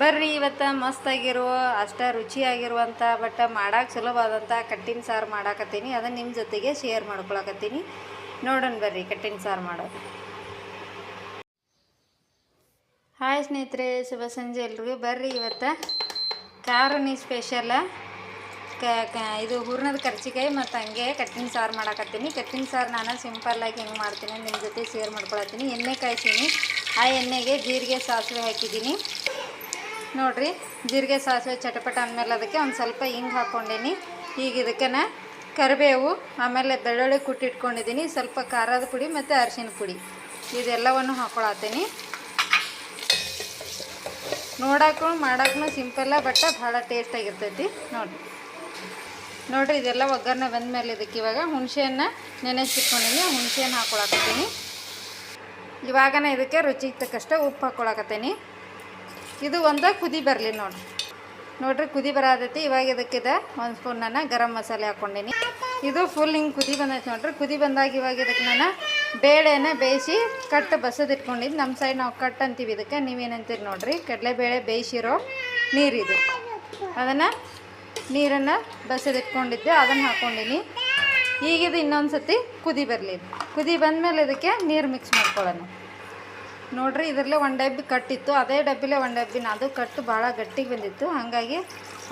ಬರ್ರಿ, ಇವತ್ತು ಮಸ್ತಾಗಿರುವ ಅಷ್ಟ ರುಚಿಯಾಗಿರುವಂಥ ಬಟ್ ಮಾಡೋಕೆ ಸುಲಭವಾದಂಥ ಕಟ್ಟಿನ ಸಾರು ಮಾಡಾಕತ್ತೀನಿ. ಅದನ್ನು ನಿಮ್ಮ ಜೊತೆಗೆ ಶೇರ್ ಮಾಡ್ಕೊಳಕತ್ತೀನಿ. ನೋಡೋಣ ಬರ್ರಿ, ಕಟ್ಟಿನ ಸಾರು ಮಾಡೋದು. ಹಾಯ್ ಸ್ನೇಹಿತರೆ, ಶುಭ ಸಂಜೆ ಎಲ್ರಿಗೂ. ಬರ್ರಿ, ಇವತ್ತು ಖಾರನಿ ಸ್ಪೆಷಲ ಕ ಇದು ಹೂರ್ಣದ ಕರ್ಚಿಕಾಯಿ ಮತ್ತು ಹಂಗೆ ಕಟ್ಟಿನ ಸಾರು ಮಾಡಾಕತ್ತೀನಿ. ಕಟ್ಟಿನ ಸಾರು ನಾನು ಸಿಂಪಲ್ಲಾಗಿ ಹೆಂಗೆ ಮಾಡ್ತೀನಿ ನಿಮ್ಮ ಜೊತೆ ಶೇರ್ ಮಾಡ್ಕೊಳತ್ತೀನಿ. ಎಣ್ಣೆ ಕಾಯಿಸೀನಿ. ಆ ಎಣ್ಣೆಗೆ ಜೀರಿಗೆ, ಸಾಸಿವೆ ಹಾಕಿದ್ದೀನಿ. ನೋಡ್ರಿ, ಜೀರಿಗೆ, ಸಾಸಿವೆ, ಚಟಪಟ ಅಂದಮೇಲೆ ಅದಕ್ಕೆ ಒಂದು ಸ್ವಲ್ಪ ಹಿಂಗೆ ಹಾಕ್ಕೊಂಡೀನಿ ಈಗ ಇದಕ್ಕೆ ಕರಿಬೇವು, ಆಮೇಲೆ ಬೆಳ್ಳುಳ್ಳಿ ಕುಟ್ಟಿಟ್ಕೊಂಡಿದ್ದೀನಿ ಸ್ವಲ್ಪ ಖಾರದ ಪುಡಿ ಮತ್ತು ಅರಿಶಿನ ಪುಡಿ. ಇದೆಲ್ಲವನ್ನು ಹಾಕ್ಕೊಳತ್ತೀನಿ ನೋಡಕ್ಕೂ ಮಾಡೋಕ್ಕೂ ಸಿಂಪಲ್ಲ ಬಟ್ ಭಾಳ ಟೇಸ್ಟಾಗಿರ್ತೈತಿ ನೋಡಿರಿ. ನೋಡಿರಿ, ಇದೆಲ್ಲ ಒಗ್ಗರಣೆ ಬಂದಮೇಲೆ ಇದಕ್ಕೆ ಇವಾಗ ಹುಣಸೆಯನ್ನು ನೆನೆಸಿಟ್ಕೊಂಡಿನಿ ಹುಣಸೆಯನ್ನು ಹಾಕ್ಕೊಳಕತ್ತೀನಿ ಇವಾಗನೇ ಇದಕ್ಕೆ ರುಚಿಗೆ ತಕ್ಕಷ್ಟು ಉಪ್ಪು ಹಾಕ್ಕೊಳಕತ್ತೀನಿ ಇದು ಒಂದು ಕುದಿ ಬರಲಿ ನೋಡಿರಿ. ನೋಡ್ರಿ ಕುದಿ ಬರತೈತಿ. ಇವಾಗ ಇದಕ್ಕಿದೆ ಒಂದು ಸ್ಪೂನ್ ನಾನು ಗರಂ ಮಸಾಲೆ ಹಾಕ್ಕೊಂಡೀನಿ. ಇದು ಫುಲ್ ಹಿಂಗೆ ಕುದಿ ಬಂದೈತೆ ನೋಡ್ರಿ. ಕುದಿ ಬಂದಾಗ ಇವಾಗ ಇದಕ್ಕೆ ನಾನು ಬೇಳೆನ ಬೇಯಿಸಿ ಕಟ್ ಬಸದಿಟ್ಕೊಂಡಿದ್ದು ನಮ್ಮ ಸೈಡ್ ನಾವು ಕಟ್ ಅಂತೀವಿ ಇದಕ್ಕೆ. ನೀವೇನಂತೀರಿ ನೋಡ್ರಿ? ಕಡಲೆಬೇಳೆ ಬೇಯಿಸಿರೋ ನೀರಿದು ಅದನ್ನು ನೀರನ್ನು ಬಸದಿಟ್ಕೊಂಡಿದ್ದೆ ಅದನ್ನು ಹಾಕ್ಕೊಂಡಿನಿ ಈಗಿದು ಇನ್ನೊಂದು ಸತಿ ಕುದಿ ಬರಲಿ. ಕುದಿ ಬಂದಮೇಲೆ ಇದಕ್ಕೆ ನೀರು ಮಿಕ್ಸ್ ಮಾಡ್ಕೊಳ್ಳೋಣ. ನೋಡ್ರಿ, ಇದರಲ್ಲೇ ಒಂದು ಡಬ್ಬಿ ಕಟ್ಟಿತ್ತು. ಅದೇ ಡಬ್ಬಿಲೇ ಒಂದು ಡಬ್ಬಿನ. ಅದು ಕಟ್ಟು ಭಾಳ ಗಟ್ಟಿಗೆ ಬಂದಿತ್ತು. ಹಾಗಾಗಿ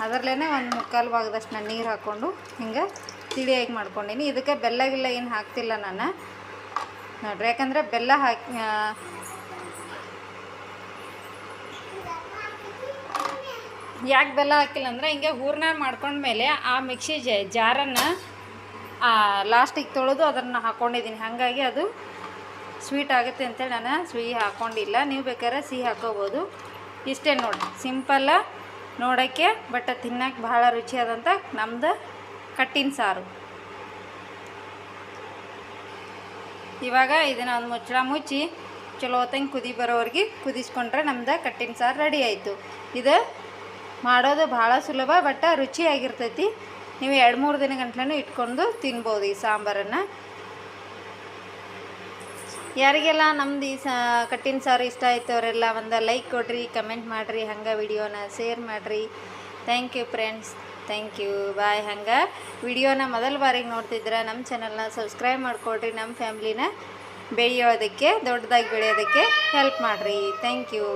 ಅದರಲ್ಲೇ ಒಂದು ಮುಕ್ಕಾಲು ಭಾಗದಷ್ಟು ನಾನು ನೀರು ಹಾಕ್ಕೊಂಡು ಹಿಂಗೆ ತಿಳಿಯಾಗಿ ಮಾಡ್ಕೊಂಡೀನಿ. ಇದಕ್ಕೆ ಬೆಲ್ಲ ಗಿಲ್ಲ ಏನು ಹಾಕ್ತಿಲ್ಲ ನಾನು. ನೋಡ್ರಿ, ಯಾಕಂದರೆ ಬೆಲ್ಲ ಹಾಕಿ ಯಾಕೆ ಬೆಲ್ಲ ಹಾಕಿಲ್ಲ ಅಂದರೆ ಹಿಂಗೆ ಹೂರ್ಣ ಮಾಡ್ಕೊಂಡ್ಮೇಲೆ ಆ ಮಿಕ್ಸಿ ಜಾರನ್ನು ಲಾಸ್ಟಿಗೆ ತೊಳೆದು ಅದನ್ನು ಹಾಕ್ಕೊಂಡಿದ್ದೀನಿ ಹಾಗಾಗಿ ಅದು ಸ್ವೀಟ್ ಆಗುತ್ತೆ ಅಂತೇಳಿ ನಾನು ಸಿಹಿ ಹಾಕ್ಕೊಂಡಿಲ್ಲ ನೀವು ಬೇಕಾದ್ರೆ ಸಿಹಿ ಹಾಕೋಬೋದು. ಇಷ್ಟೇ ನೋಡಿ ಸಿಂಪಲ್ಲ ನೋಡೋಕ್ಕೆ, ಬಟ್ ತಿನ್ನಕ್ಕೆ ಭಾಳ ರುಚಿಯಾದಂಥ ನಮ್ಮದು ಕಟ್ಟಿನ ಸಾರು. ಇವಾಗ ಇದನ್ನು ಒಂದು ಮುಚ್ಚಳ ಮುಚ್ಚಿ ಚಲೋ ಹೊತ್ತಂಗೆ ಕುದಿ ಬರೋವರೆಗೆ ಕುದಿಸ್ಕೊಂಡ್ರೆ ನಮ್ದು ಕಟ್ಟಿನ ಸಾರು ರೆಡಿ ಆಯಿತು. ಇದು ಮಾಡೋದು ಭಾಳ ಸುಲಭ, ಬಟ್ ರುಚಿಯಾಗಿರ್ತೈತಿ. ನೀವು ಎರಡು ಮೂರು ದಿನ ಗಂಟ್ಲೂ ಇಟ್ಕೊಂಡು ತಿನ್ಬೋದು ಈ ಸಾಂಬಾರನ್ನು. ಯಾರಿಗೆಲ್ಲ ನಮ್ದು ಈ ಸಾ, ಕಟ್ಟಿನ ಸಾರು ಇಷ್ಟ ಆಯಿತು ಅವರೆಲ್ಲ ಒಂದು ಲೈಕ್ ಕೊಡ್ರಿ ಕಮೆಂಟ್ ಮಾಡಿರಿ, ಹಂಗೆ ವಿಡಿಯೋನ ಶೇರ್ ಮಾಡಿರಿ. Thank you friends thank you bye ಹಂಗೆ. ವಿಡಿಯೋನ ಮೊದಲ ಬಾರಿಗೆ ನೋಡ್ತಿದ್ರೆ ನಮ್ಮ ಚಾನಲ್ನ ಸಬ್ಸ್ಕ್ರೈಬ್ ಮಾಡಿಕೊಡ್ರಿ, ನಮ್ಮ ಫ್ಯಾಮ್ಲಿನ ಬೆಳೆಯೋದಕ್ಕೆ, ದೊಡ್ಡದಾಗಿ ಬೆಳೆಯೋದಕ್ಕೆ ಹೆಲ್ಪ್ ಮಾಡಿರಿ. Thank you